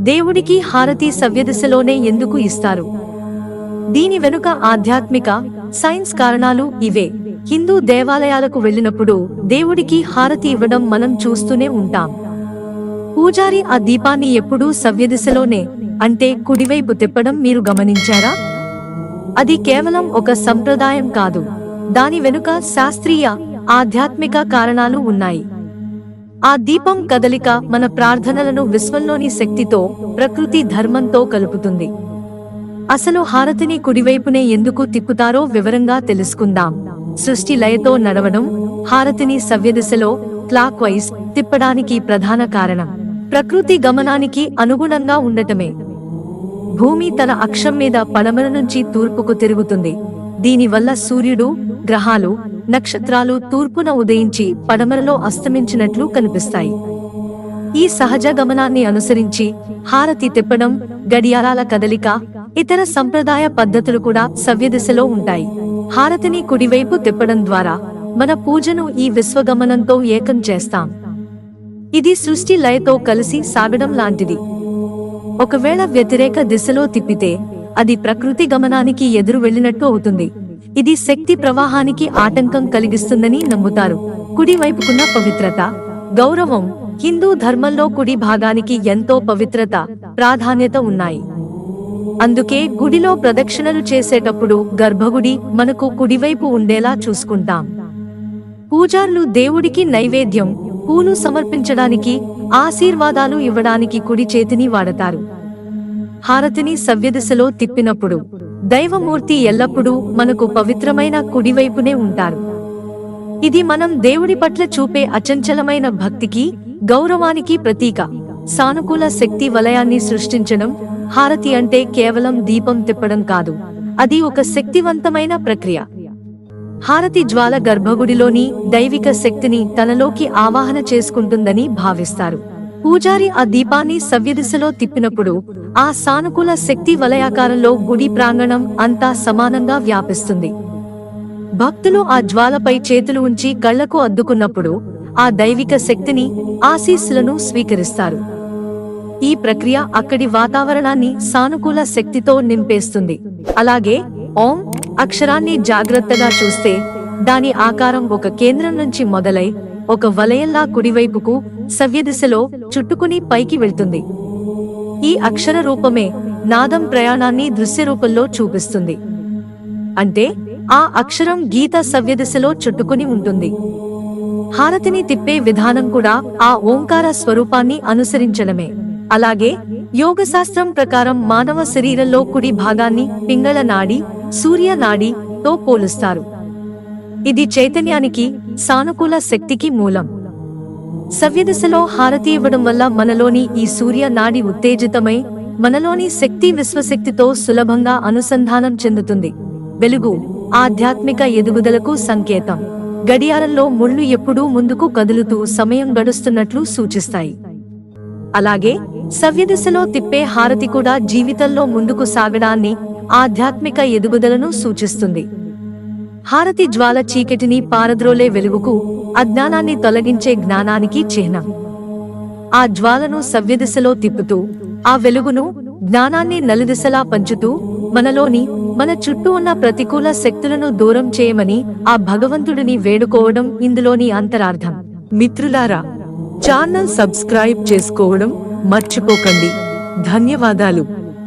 దేవుడికి హారతి సవ్యదిశలోనే ఎందుకు ఇస్తారు? దీని వెనుక ఆధ్యాత్మిక సైన్స్ కారణాలు ఇవే. హిందూ దేవాలయాలకు వెళ్ళినప్పుడు దేవుడికి హారతి ఇవ్వడం మనం చూస్తూనే ఉంటాం. పూజారి ఆ దీపాన్ని ఎప్పుడూ సవ్యదిశలోనే అంటే కుడివైపు తిప్పడం మీరు గమనించారా? అది కేవలం ఒక సంప్రదాయం కాదు. దాని వెనుక శాస్త్రీయ ఆధ్యాత్మిక కారణాలు ఉన్నాయి. ఆ దీపం కదలిక మన ప్రార్థనలను విశ్వంలోని శక్తితో ప్రకృతి ధర్మంతో కలుపుతుంది. అసలు హారతిని కుడివైపునే ఎందుకు తిప్పుతారో వివరంగా తెలుసుకుందాం. సృష్టి లయతో నడవడం హారతిని సవ్యదిశలో క్లాక్ వైజ్ తిప్పడానికి ప్రధాన కారణం. ప్రకృతి గమనానికి అనుగుణంగా ఉండటమే. భూమి తన అక్షం మీద పడమర నుంచి తూర్పుకు తిరుగుతుంది. దీనివల్ల సూర్యుడు గ్రహాలు నక్షత్రాలు తూర్పున ఉదయించి పడమరలో అస్తమించినట్లు కనిపిస్తాయి. ఈ సహజ గమనాన్ని అనుసరించి హారతి తిప్పడం గడియారాల కదలిక ఇతర సంప్రదాయ పద్ధతులు కూడా సవ్యదిశలో ఉంటాయి. హారతిని కుడివైపు తిప్పడం ద్వారా మన పూజను ఈ విశ్వగమనంతో ఏకం చేస్తాం. ఇది సృష్టి లయతో కలిసి సాగడం లాంటిది. ఒకవేళ వ్యతిరేక దిశలో తిప్పితే అది ప్రకృతి గమనానికి ఎదురు వెళ్ళినట్టు అవుతుంది. ఇది శక్తి ప్రవాహానికి ఆటంకం కలిగిస్తుందని నమ్ముతారు. కుడివైపుకున్న పవిత్రత. గౌరవం. హిందూ ధర్మంలో కుడి భాగానికి ఎంతో పవిత్రత ప్రాధాన్యత ఉన్నాయి. అందుకే గుడిలో ప్రదక్షిణలు చేసేటప్పుడు గర్భగుడి మనకు కుడివైపు ఉండేలా చూసుకుంటాం. పూజార్లు దేవుడికి నైవేద్యం పూలు సమర్పించడానికి ఆశీర్వాదాలు ఇవ్వడానికి కుడి చేతిని వాడతారు. హారతిని సవ్యదిశలో తిప్పినప్పుడు. దైవమూర్తి ఎల్లప్పుడూ మనకు పవిత్రమైన కుడివైపునే ఉంటారు ఇది మనం దేవుడి పట్ల చూపే అచంచలమైన భక్తికి గౌరవానికి ప్రతీక. సానుకూల శక్తి వలయాన్ని సృష్టించడం హారతి అంటే కేవలం దీపం తిప్పడం కాదు. అది ఒక శక్తివంతమైన ప్రక్రియ. హారతి జ్వాల గర్భగుడిలోని దైవిక శక్తిని తనలోకి ఆవాహన చేసుకుంటుందని భావిస్తారు. పూజారి ఆ దీపాన్ని సవ్యదిశలో తిప్పినప్పుడు ఆ సానుకూల శక్తి వలయాకారంలో గుడి ప్రాంగణం అంతా సమానంగా వ్యాపిస్తుంది. భక్తులు ఆ జ్వాలపై చేతులు ఉంచి కళ్ళకు అద్దుకున్నప్పుడు ఆ దైవిక శక్తిని ఆశీస్సులను స్వీకరిస్తారు. ఈ ప్రక్రియ అక్కడి వాతావరణాన్ని సానుకూల శక్తితో నింపేస్తుంది. అలాగే ఓం అక్షరాన్ని జాగ్రత్తగా చూస్తే దాని ఆకారం ఒక కేంద్రం నుంచి మొదలై ఒక వలయంలా కుడివైపుకు సవ్యదిశలో చుట్టుకుని పైకి వెళ్తుంది. ఈ అక్షర రూపమే నాదం ప్రయాణాన్ని దృశ్య రూపంలో చూపిస్తుంది. అంటే ఆ అక్షరం గీత సవ్యదిశలో చుట్టుకుని ఉంటుంది. హారతిని తిప్పే విధానం కూడా ఆ ఓంకార స్వరూపాన్ని అనుసరించడమే. అలాగే యోగశాస్త్రం ప్రకారం మానవ శరీరంలో కుడి భాగాన్ని పింగళ నాడి సూర్య నాడి తో పోలుస్తారు. ఇది చైతన్యానికి సానుకూల శక్తికి మూలం. సవ్యదశలో హారతి ఇవ్వడం వల్ల మనలోని ఈ సూర్య నాడి ఉత్తేజితమై మనలోని శక్తి విశ్వశక్తితో సులభంగా అనుసంధానం చెందుతుంది. వెలుగు ఆధ్యాత్మిక ఎదుగుదలకు సంకేతం. గడియారంలో ముళ్ళు ఎప్పుడూ ముందుకు కదులుతూ సమయం గడుస్తున్నట్లు సూచిస్తాయి. అలాగే సవ్యదిశలో తిప్పే హారతి కూడా జీవితంలో ముందుకు సాగడాన్ని ఆధ్యాత్మిక ఎదుగుదలను సూచిస్తుంది. హారతి జ్వాల చీకటిని పారద్రోలే వెలుగుకు అజ్ఞానాన్ని తొలగించే జ్ఞానానికి చిహ్నం. ఆ జ్వాలను సవ్యదిశలో తిప్పుతూ ఆ వెలుగును జ్ఞానాన్ని నలుదిశలా పంచుతూ మనలోని మన చుట్టూ ఉన్న ప్రతికూల శక్తులను దూరం చేయమని ఆ భగవంతుడిని వేడుకోవడం ఇందులోని అంతరార్థం. మిత్రులారా ఛానల్ సబ్స్క్రైబ్ చేసుకోవడం మర్చిపోకండి. ధన్యవాదాలు.